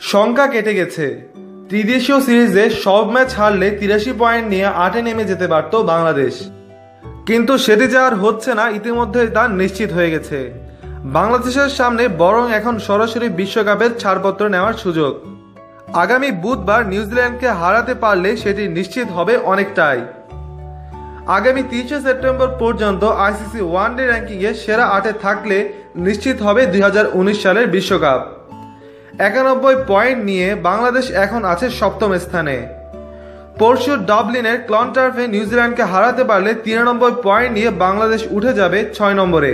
শঙ্কা কেটে গেছে। ত্রিদেশীয় সিরিজে সব ম্যাচ হারলে তিরাশি পয়েন্ট নিয়ে আটে নেমে যেতে পারত বাংলাদেশ। কিন্তু সেটি যা আর হচ্ছে না, ইতিমধ্যে তা নিশ্চিত হয়ে গেছে। বাংলাদেশের সামনে বরং এখন সরাসরি বিশ্বকাপের ছাড়পত্র নেওয়ার সুযোগ। আগামী বুধবার নিউজিল্যান্ডকে হারাতে পারলে সেটি নিশ্চিত হবে অনেকটাই। আগামী তিরিশে সেপ্টেম্বর পর্যন্ত আইসিসি ওয়ানডে র্যাঙ্কিংয়ে সেরা আটে থাকলে নিশ্চিত হবে দুই হাজার উনিশ সালের বিশ্বকাপ। একানব্বই পয়েন্ট নিয়ে বাংলাদেশ এখন আছে সপ্তম স্থানে। পরশু ডাবলিনের ক্লন্টার্ফে নিউজিল্যান্ডকে হারাতে পারলে তিরানব্বই পয়েন্ট নিয়ে বাংলাদেশ উঠে যাবে ছয় নম্বরে।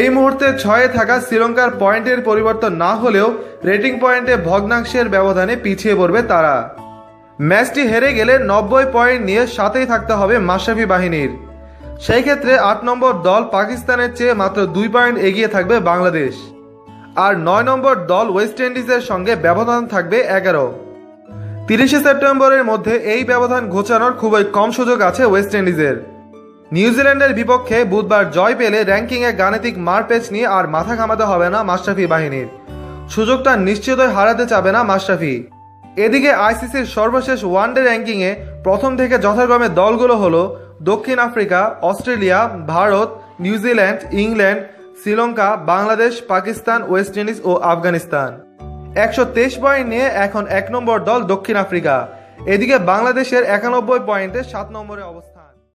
এই মুহূর্তে ছয়ে থাকা শ্রীলঙ্কার পয়েন্টের পরিবর্তন না হলেও রেটিং পয়েন্টে ভগ্নাংশের ব্যবধানে পিছিয়ে পড়বে তারা। ম্যাচটি হেরে গেলে নব্বই পয়েন্ট নিয়ে সাথেই থাকতে হবে মাশরাফি বাহিনীর। সেই ক্ষেত্রে আট নম্বর দল পাকিস্তানের চেয়ে মাত্র দুই পয়েন্ট এগিয়ে থাকবে বাংলাদেশ। আর নয় নম্বর দল ওয়েস্ট ইন্ডিজের সঙ্গে ব্যবধান থাকবে এগারো। তিরিশে সেপ্টেম্বরের মধ্যে এই ব্যবধান ঘোচানোর খুবই কম সুযোগ আছে ওয়েস্ট ইন্ডিজের। নিউজিল্যান্ডের বিপক্ষে বুধবার জয় পেলে র্যাঙ্কিংয়ে গাণিতিক মারপেচ নিয়ে আর মাথা ঘামাতে হবে না মাশরাফি বাহিনীর। সুযোগটা নিশ্চিতই হারাতে চাবে না মাশরাফি। এদিকে আইসিসির সর্বশেষ ওয়ানডে র্যাঙ্কিংয়ে প্রথম থেকে যথাক্রমে দলগুলো হলো দক্ষিণ Africa, Australia, Bharat, New Zealand, England Sri Lanka, Bangladesh, Pakistan, West Indies ও আফগানিস্তান। একশো তেইশ পয়েন্ট নিয়ে এখন এক নম্বর দল দক্ষিণ আফ্রিকা। এদিকে বাংলাদেশের একানব্বই পয়েন্টে সাত নম্বরে অবস্থান।